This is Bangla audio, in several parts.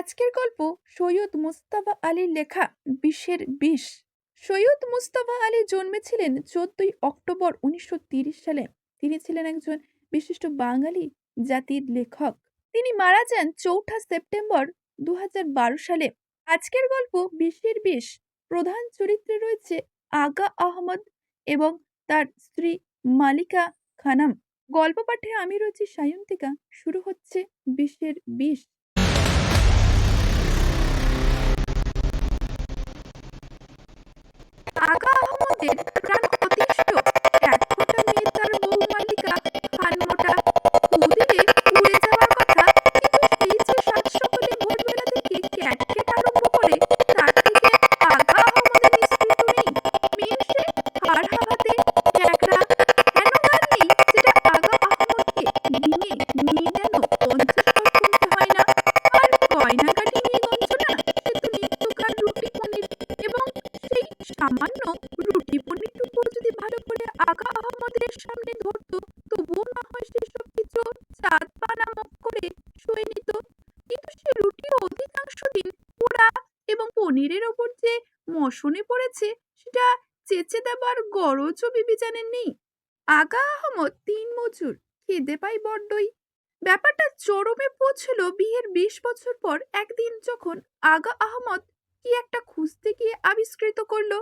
আজকের গল্প সৈয়দ মুস্তাফা আলীর লেখা বিষের বিষ। সৈয়দ মুস্তাফা আলী জন্মেছিলেন চোদ্দই অক্টোবর উনিশশো সালে। তিনি ছিলেন একজন বিশিষ্ট বাঙালি জাতির লেখক। তিনি মারা যান চৌঠা সেপ্টেম্বর দু হাজার বারো সালে। আজকের গল্প বিষের বিষ। প্রধান চরিত্রে রয়েছে আগা আহমদ এবং তার স্ত্রী মালিকা খানাম। গল্প পাঠে আমি রয়েছি সায়ন্তিকা। শুরু হচ্ছে বিষের বিষ। আগা আমাদের প্রাণ মশনে পড়েছে, সেটা চেচে দেবার গরজও বিবি জানেন নেই আগা আহমদ তিন মজুর, খেদে পাই বড্ডই। ব্যাপারটা চরমে পৌঁছল বিয়ের বিশ বছর পর একদিন যখন আগা আহমদ কি একটা খুঁজতে গিয়ে আবিষ্কৃত করল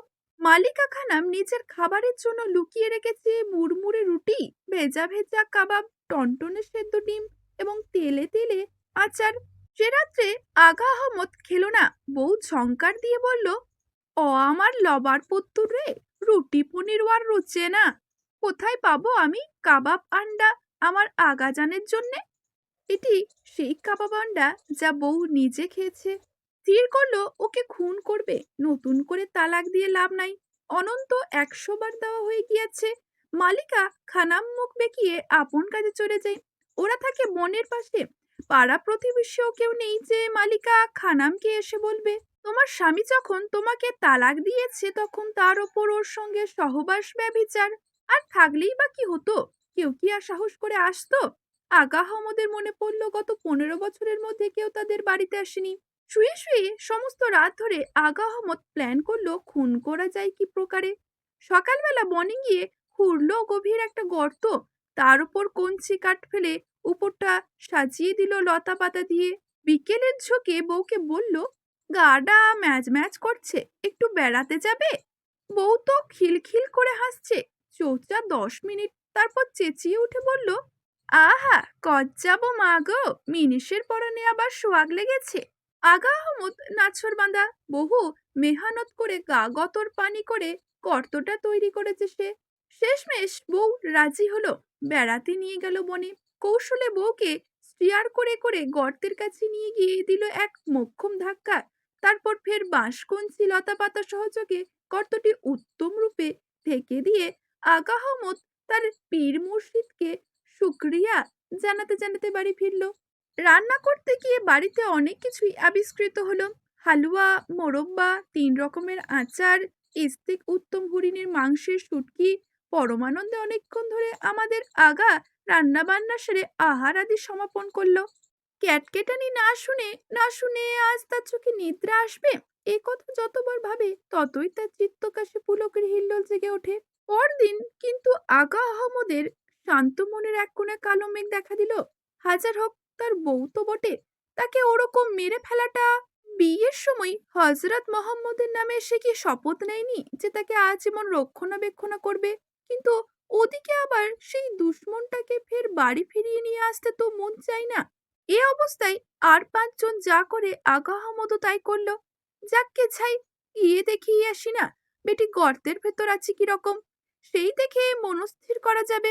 মালিকা খানাম নিজের খাবারের জন্য লুকিয়ে রেখেছে মুড়মুড়ে রুটি, ভেজা ভেজা কাবাব, টনটনে সেদ্ধ ডিম এবং তেলে তেলে আচার। সে রাত্রে আগা আহমদ খেলো না, বউ ঝঙ্কার দিয়ে বলল ও আমার লবার পুত্তুর? রে রুটি, পনির আর রুচে না। কোথায় পাবো আমি কাবাব আন্ডা আমার আগাজানের জন্যে? এটি সেই কাবাব আন্ডা যা বউ নিজে খেয়েছে। স্থির করল, ওকে খুন করবে। নতুন করে তালাক দিয়ে লাভ নাই। অনন্ত একশো বার দেওয়া হয়ে গিয়েছে। মালিকা খানাম মুখ বেঁকিয়ে আপন কাজে চলে যায়। ওরা থাকে বনের পাশে। পাড়া প্রতিবেশীও কেউ নেই যে মালিকা খানামকে এসে বলবে। তোমার স্বামী যখন তোমাকে তালাক দিয়েছে, তখন তার ওপর ওর সঙ্গে সহবাস ব্যবিচার। আর থাকলেই বা কি হতো? কেউ কি আর সাহস করে আসতো? আগা আহমদের মনে পড়ল, গত পনেরো বছরের মধ্যে কেউ তাদের বাড়িতে আসেনি। শুয়ে শুয়ে সমস্ত রাত ধরে আগা আহমদ প্ল্যান করল, খুন করা যায় কি প্রকারে? সকালবেলা বনে গিয়ে খুঁড়লো গভীর একটা গর্ত। তার উপর কঞ্চি কাঠ ফেলে উপরটা সাজিয়ে দিল লতা পাতা দিয়ে। বিকেলের ঝোঁকে বউকে বলল গাডা ম্যাচ ম্যাচ করছে, একটু বেড়াতে যাবে? বউ তো খিলখিল করে হাসছে। চৌচা দশ মিনিট তারপর চেঁচিয়ে উঠে বলল, আহা কজ যাব মা গো মিনিষের পরনে আবার সোয়াগ লেগেছে। আগা আহমদ, নাছর বাঁধা। বহু মেহানত করে গা গতর পানি করে কর্তটা তৈরি করেছে সে। শেষমেশ বউ রাজি হলো। বেড়াতে নিয়ে গেল বনে। কৌশলে বউকে স্টিয়ার করে করে গর্তের কাছে নিয়ে গিয়ে দিল এক মক্ষম ধাক্কা। তারপর ফের বাঁশকঞ্চি লতা পাতা সহযোগে গর্তটি উত্তম রূপে ঢেকে দিয়ে আগা আহমদ তার পীর মুর্শিদকে শুক্রিয়া জানাতে জানাতে বাড়ি ফিরল। রান্না করতে গিয়ে বাড়িতে অনেক কিছুই আবিষ্কৃত হলো। হালুয়া, মোরব্বা, তিন রকমের আচার, ইস্তিক উত্তম হরিণের মাংসের শুটকি, পরমানন্দে অনেকক্ষণ ধরে আমাদের আগা রান্না বান্না সেরে আহার আদি সমাপন করল। ক্যাটকেটানি না শুনে না শুনে আজ তার চোখে নিদ্রা আসবে? এ কথা যতবার ভাবে, ততই তার চিত্তকাশে পুলকের হিল্লোল জেগে ওঠে। পরদিন কিন্তু আগা আহমদের শান্ত মনের এক কোণে কালো মেঘ দেখা দিল। হাজার হোক তার বউ তো বটে। তাকে ওরকম মেরে ফেলাটা বিয়ের সময় হজরত মোহাম্মদের নামে সে কি শপথ নেয়নি যে তাকে আজ আজীবন রক্ষণাবেক্ষণা করবে? কিন্তু ওদিকে আবার সেই দুশ্মনটাকে ফের বাড়ি ফিরিয়ে নিয়ে আসতে তো মন চাই না। অবস্থায় আর পাঁচজন যা করে আগা আহমদও তাই করল। যাককে ছাই, গিয়ে দেখিয়ে আসি না, বেটি গর্তের ভেতর আছে কি রকম সেই দেখে মনস্থির করা যাবে।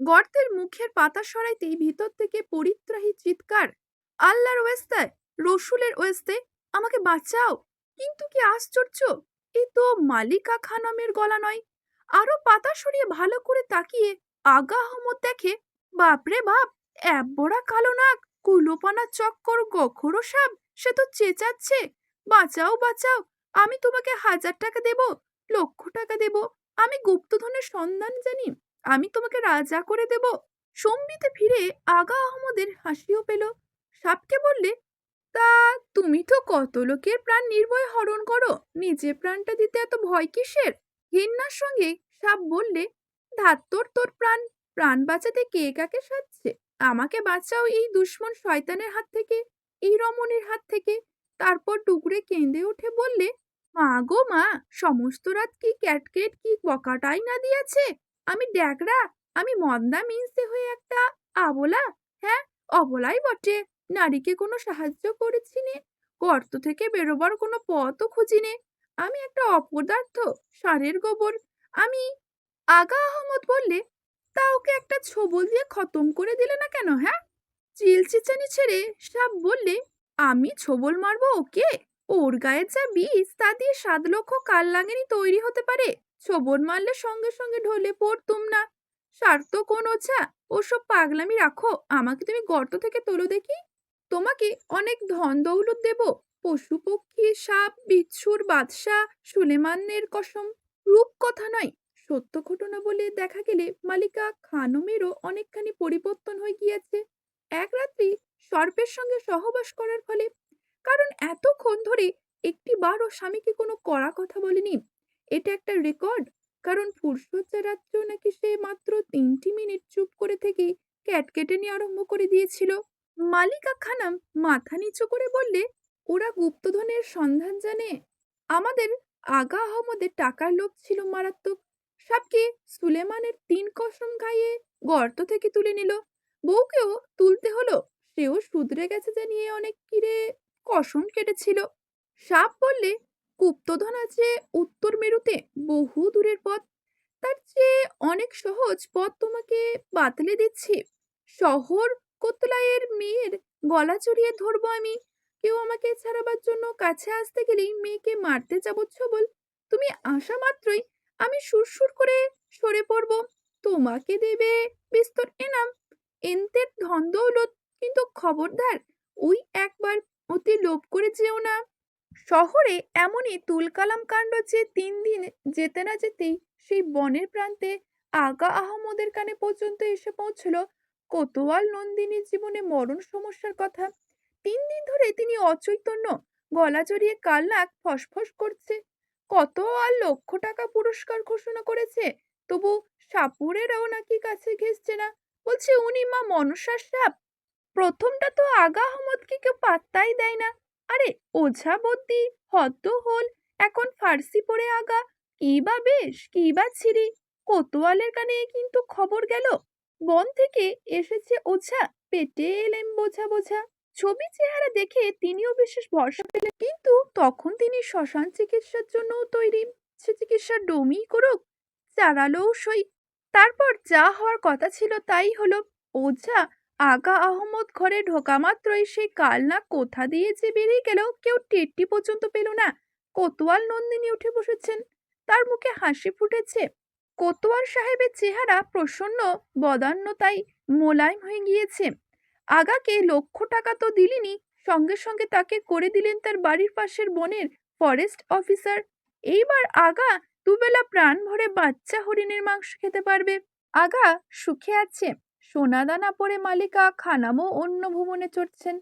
গর্তের মুখের পাতা সরাইতেই ভিতর থেকে পরিত্রাহী চিৎকার, আল্লাহর ওয়েস্তায় রসুলের ওয়েস্তে, আমাকে বাঁচাও। কিন্তু কি আশ্চর্য, এ তো মালিকা খানমের গলা নয়। আরও পাতা সরিয়ে ভালো করে তাকিয়ে আগা আহমদ দেখে, বাপরে বাপ, এক বড়া কালো নাক। কুলোপানা চক্কর গখরো সাপ, সে তো চেঁচাচ্ছে। বাঁচাও বাঁচাও, আমি তোমাকে হাজার টাকা দেব, লক্ষ টাকা দেব, আমি গুপ্তধনের সন্ধান জানি, আমি তোমাকে রাজা করে দেব। সম্বিতে ফিরে আগা আহমদের হাসিও পেল। সাপকে বললে, তা তুমি তো কত লোকের প্রাণ নির্ভয় হরণ করো? নিজে প্রাণটা দিতে এত ভয় কিসের? ঘেন্নার সঙ্গে সাপ বললে, ধাত্তর তোর প্রাণ প্রাণ বাঁচাতে কে কাকে সাজছে আমাকে বাঁচাও এই দুশ্মন শয়তানের হাত থেকে, এই রমণীর হাত থেকে। তারপর টুকরে কেঁদে উঠে বললে, মা গো মা, সমস্ত রাত কি ক্যাটকেট, কি বকাটাই না দিয়েছে? আমি ড্যাকরা আমি মন্দা মিনসে হয়ে একটা আবলা হ্যাঁ? অবলাই বটে, নারীকে কোনো সাহায্য করেছি নে। গর্ত থেকে বেরোবার কোনো পথও খুঁজি নে। আমি একটা অপদার্থ, সারের গোবর। আমি আগা আহমদ বললে তা ওকে একটা ছবল দিয়ে খতম করে দিলে না কেন হ্যাঁ? চিলচিচানি ছেড়ে সাপ বললে, আমি ছবল মারব ওকে? ওর গায়ে যা বিষ তা দিয়ে সাত লক্ষ কাল লাগেনি তৈরি হতে পারে। ছবল মারলে সঙ্গে সঙ্গে ঢলে পড়তুম না। স্বার্থ কোন ওছা ওসব পাগলামি রাখো। আমাকে তুমি গর্ত থেকে তোলো দেখি। তোমাকে অনেক ধন দৌলত দেব। পশু পক্ষী, সাপ, বিচ্ছুর, বাদশাহ, সুলেমানের কসম। রূপ কথা নয় সত্য ঘটনা বলে দেখা গেলে মালিকা খানমেরও অনেকখানি পরিবর্তন হয়ে গিয়েছে। এক রাত্রি সর্পের সঙ্গে সহবাস করার ফলে, কারণ এতক্ষণ ধরে একটি বারও স্বামীকে কোনো কড়া কথা বলেনি। এটা একটা রেকর্ড, কারণ ফুরসজ্জা রাত্র নাকি সে মাত্র তিনটি মিনিট চুপ করে থেকে ক্যাট কেটে নিয়ে আরম্ভ করে দিয়েছিল। মালিকা খানাম মাথা নিচু করে বললে, ওরা গুপ্তধনের সন্ধান জানে। আমাদের আগা আহমদের টাকার লোভ ছিল মারাত্মক। সাপকে সুলেমানের তিন কসম খাইয়ে গর্ত থেকে তুলে নিল। বউকেও তুলতে হলো, সেও শুধরে গেছে জানিয়ে অনেক কিরে কসম কেটেছিল। সাপ বললে, গুপ্তধন আছে উত্তর মেরুতে বহু দূরের পথ। তার চেয়ে অনেক সহজ পথ তোমাকে বাতলে দিচ্ছি। শহর কোতলায়ের মেয়ের গলা চড়িয়ে ধরবো আমি। কেউ আমাকে ছাড়াবার জন্য কাছে আসতে গেলেই মেয়েকে মারতে যাব ছবল। তুমি আসা মাত্রই আমি সুরসুর করে সরে পড়ব। তোমাকে দেবে বিস্তর এনাম। এন্তের ধন দৌলত, কিন্তু খবরদার, ওই একবার অতি লোভ করে যেও না। শহরে এমনই তুলকালাম কাণ্ড যে তিন দিন যেতে না যেতেই সেই বনের প্রান্তে আগা আহমদের কানে পর্যন্ত এসে পৌঁছল কোতোয়াল নন্দিনীর জীবনে মরণ সমস্যার কথা। তিন দিন ধরে তিনি অচৈতন্য, গলা জড়িয়ে কাল নাক ফসফস করছে। কত আর লক্ষ টাকা পুরস্কার ঘোষণা করেছে? তবু সাপুরেরাও নাকি কাছে ঘেসছে না। বলছে উনি মা মনসার সাপ। প্রথমটা তো আগা আহমদকে কেউ পাত্তাই দেয় না। আরে, ওঝা বদ্যি হদ্দ হল, এখন ফার্সি পড়ে আগা। কি বা বেশ, কি বা ছিরি। কোতোয়ালের কানে কিন্তু খবর গেল। বন থেকে এসেছে ওঝা, পেটে এলেন বোঝা বোঝা। ছবি চেহারা দেখে তিনিও বিশেষ ভরসা পেলেন, কিন্তু তখন তিনি শ্মশান চিকিৎসার জন্য তৈরি। সে চিকিৎসা ডমি করুক চারালোও সই। তারপর যা হওয়ার কথা ছিল তাই হলো। ওঝা আগা আহমদ ঘরে ঢোকা মাত্রই সেই কালনা কোথা দিয়ে যে বেরিয়ে গেল কেউ টেরটি পর্যন্ত পেল না। কোতোয়াল নন্দিনী উঠে বসেছেন। তার মুখে হাসি ফুটেছে। কোতোয়াল সাহেবের চেহারা প্রসন্ন, বদান্যতায় মোলায়েম হয়ে গিয়েছে। আগাকে লক্ষ টাকা তো দিলিনি, সঙ্গে সঙ্গে তাকে করে দিলেন তার বাড়ির পাশের বনের ফরেস্ট অফিসার। এইবার আগা দুবেলা প্রাণ ভরে বাচ্চা হরিণের মাংস খেতে পারবে। আগা সুখে আছে সোনাদানা পরে মালিকা খানামও অন্য ভুবনে চড়ছেন।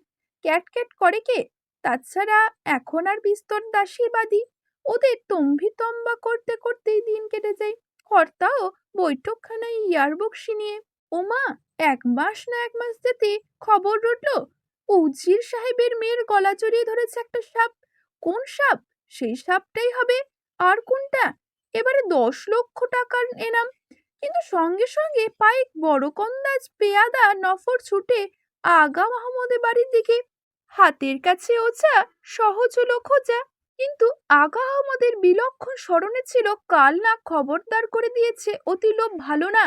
ক্যাটক্যাট করে কে? তাছাড়া এখন আর বিস্তর দাসীবাদী ওদের তম্বিতম্বা করতে করতেই দিন কেটে যায়। কর্তাও বৈঠকখানায় ইয়ারবক্সি নিয়ে ওমা, এক মাস না এক মাস যেতে খবর রটল। উজির সাহেবের মেয়ের গলা জড়িয়ে ধরেছে একটা সাপ। কোন সাপ? সেই সাপটাই হবে। আর কোনটা? এবারে দশ লক্ষ টাকার এনাম। কিন্তু সঙ্গে সঙ্গে পায়ে বড় কন্দাজ পেয়াদা নফর ছুটে আগা মাহমুদের বাড়ির দিকে। হাতের কাছে ওচা সহজ হলো খোঁজা। কিন্তু আগা আহমদের বিলক্ষণ স্মরণে ছিল, কাল না খবরদার করে দিয়েছে অতি লোভ ভালো না।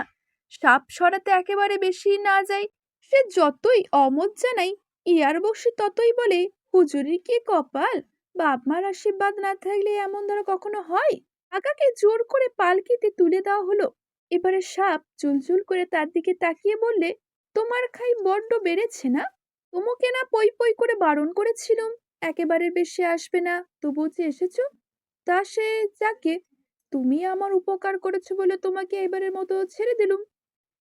সাপ সরাতে একেবারে বেশি না যায়, সে যতই অমত জানাই ইয়ার বসে ততই বলে, হুজুরির কি কপাল? বাপ মার আশীর্বাদ না থাকলে এমন ধরা কখনো হয়? আগাকে জোর করে পালকিতে তুলে দেওয়া হলো। এবারে সাপ চুলচুল করে তার দিকে তাকিয়ে বললে, তোমার খাই বড্ড বেড়েছে না? তোমাকে না পই পই করে বারণ করেছিলাম, একেবারে বেশি আসবে না তবু যে এসেছ, তা সে যাকে, তুমি আমার উপকার করেছ বলে তোমাকে এবারের মতো ছেড়ে দিলুম।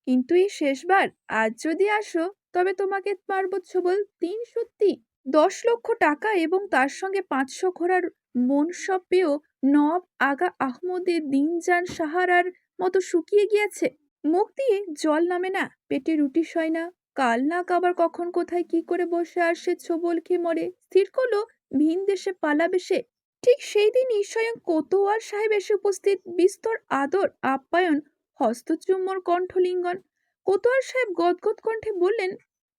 কিন্তু এই শেষবার আজ যদি আসো, তবে তোমাকে মারব ছবল তিন সত্যি, দশ লক্ষ টাকা এবং তার সঙ্গে পাঁচশো ঘোড়ার মনসব পেয়েও নব আগা আহমদের দিন যান সাহারার মতো শুকিয়ে গিয়েছে। মুখ দিয়ে জল নামে না, পেটে রুটি সয় না, কাল না কাবার কখন কোথায় কি করে বসে আর সে ছোবল খেয়ে মরে, স্থির করল ভিন দেশে পালাবে সে। ঠিক সেই দিনই স্বয়ং কোতোয়াল সাহেব এসে উপস্থিত, বিস্তর আদর, আপ্যায়ন হস্তচুম্বর কণ্ঠলিঙ্গন। কোতোয়াল সাহেব গদগদ কণ্ঠে বললেন,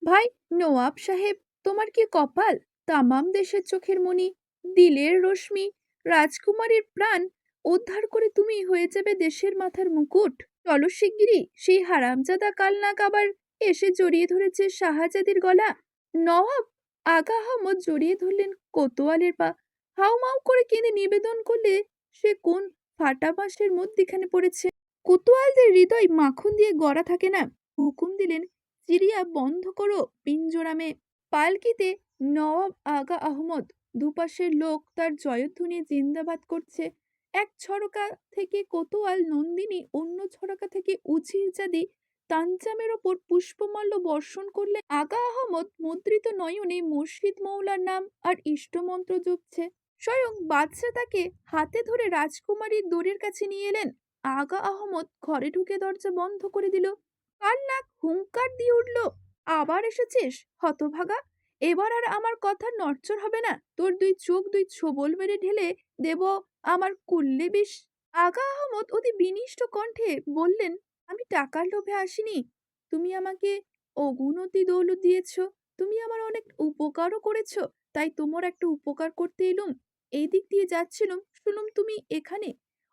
ভাই, নওয়াব সাহেব, তোমার কি কপাল? তামাম দেশের চোখের মণি, দিলের রশ্মি, রাজকুমারীর প্রাণ, উদ্ধার করে তুমি হয়ে যাবে দেশের মাথার মুকুট। চলো শিগগিরই, সেই হারামজাদা কালনাক আবার এসে জড়িয়ে ধরেছে শাহজাদির গলা। নওয়াব, আগা আহমদ জড়িয়ে ধরলেন কোতোয়ালের পা। হাউমাউ করে কেঁদে নিবেদন করলে সে কোন ফাটা বাঁশের মধ্যিখানে পড়েছে? কোতোয়ালদের হৃদয় মাখন দিয়ে গড়া থাকে না। হুকুম দিলেন চিরিয়া বন্ধ করো পিঞ্জোরামে। পালকিতে নওয়াব আগা আহমদ, দুপাশের লোক তার জয়ধ্বনি জিন্দাবাদ করছে। এক ছড়কা থেকে কোতোয়াল নন্দিনী, অন্য ছড়কা থেকে উজিরজাদি তানজামের ওপর পুষ্পমাল্য বর্ষণ করলে আগা আহমদ মুদ্রিত নয়নে মুর্শিদ মৌলার নাম আর ইষ্টমন্ত্র জপছে। স্বয়ং বাদশা তাকে হাতে ধরে রাজকুমারীর দড়ির কাছে নিয়ে এলেন। আগা আহমদ ঘরে ঢুকে দরজা বন্ধ করে দিল। কাল নাক হুঙ্কার দিয়ে উঠল? আবার এসেছিস, হতভাগা। এবার আর আমার কথা নড়চড় হবে না। তোর দুই চোখ দুই ছোবল মেরে ঢেলে দেব আমার কুল্লে বিষ। আগা আহমদ অতি বিনিষ্ট কণ্ঠে বললেন, আমি টাকার লোভে আসিনি। তুমি আমাকে অগুণতি দৌলত দিয়েছ। তুমি আমার অনেক উপকারও করেছ। তাই তোমার একটা উপকার করতে এলুম। এই দিক দিয়ে যাচ্ছিলুম। শুনুম, তুমি এখানে?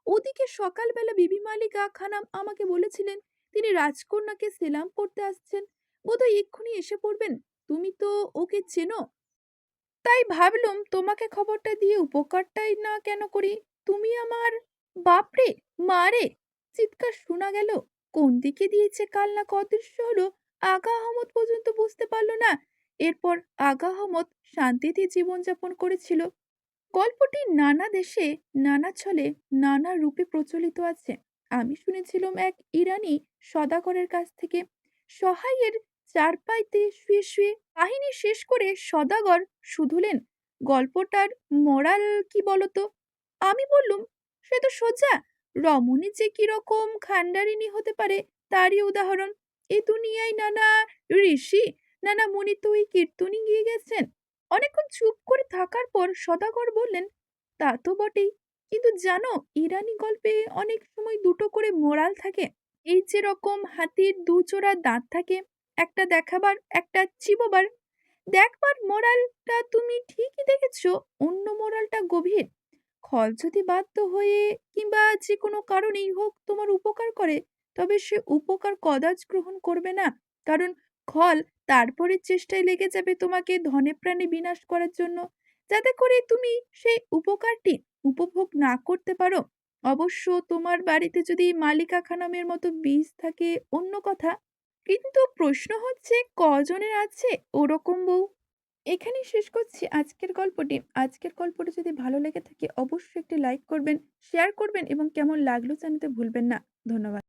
ওদিকে সকালবেলা বিবি মালিকা খানাম আমাকে বলেছিলেন, তিনি রাজকন্যাকে সেলাম করতে আসছেন। বোধহয় এক্ষুনি এসে পড়বেন। তুমি তো ওকে চেনো। তাই ভাবলুম তোমাকে খবরটা দিয়ে উপকারটাই না কেন করি? তুমি আমার বাপরে, মারে! চিৎকার শোনা গেল। কোন দিকে দিয়েছে কাল না অদৃশ্য হলো, আগা আহমদ পর্যন্ত বুঝতে পারল না। এরপর আগা আহমদ শান্তিতে জীবনযাপন করেছিল। গল্পটি নানা দেশে, নানা ছলে, নানা রূপে প্রচলিত আছে। আমি শুনেছিলাম এক ইরানি সদাগরের কাছ থেকে সহায়ের চারপাইতে শুয়ে শুয়ে কাহিনী শেষ করে সদাগর শুধুলেন, গল্পটার মোরাল কি বলতো? আমি বললুম, সে তো সোজা, রমণী যে কীরকম খান্ডারিনী হতে পারে তারই উদাহরণ। এ দুনিয়ায় নানা ঋষি, নানা মুনি তো ওই কীর্তনী গিয়ে গেছেন অনেকক্ষণ চুপ করে থাকার পর সদাগর বললেন, তা তো বটেই। কিন্তু জানো, ইরানি গল্পে অনেক সময় দুটো করে মোরাল থাকে। এই যে রকম হাতির দুচোড়া দাঁত থাকে, একটা দেখাবার, একটা চিবোবার। দেখবার মোরালটা তুমি ঠিকই দেখেছ, অন্য মোরালটা গভীর। খল যদি বাধ্য হয়ে কিংবা যে কোনো কারণেই হোক তোমার উপকার করে, তবে সে উপকার কদাচ গ্রহণ করবে না। কারণ খল তারপরে চেষ্টায় লেগে যাবে তোমাকে ধনে প্রাণে বিনাশ করার জন্য। যাতে করে তুমি সেই উপকারটি উপভোগ না করতে পারো। অবশ্য তোমার বাড়িতে যদি মালিকা খানামের মতো বীজ থাকে অন্য কথা, কিন্তু প্রশ্ন হচ্ছে কজনের আছে ওরকম বউ? এখানেই শেষ করছি আজকের গল্পটি। আজকের গল্পটি যদি ভালো লেগে থাকে, অবশ্যই একটি লাইক করবেন, শেয়ার করবেন এবং কেমন লাগল জানাতে ভুলবেন না। ধন্যবাদ।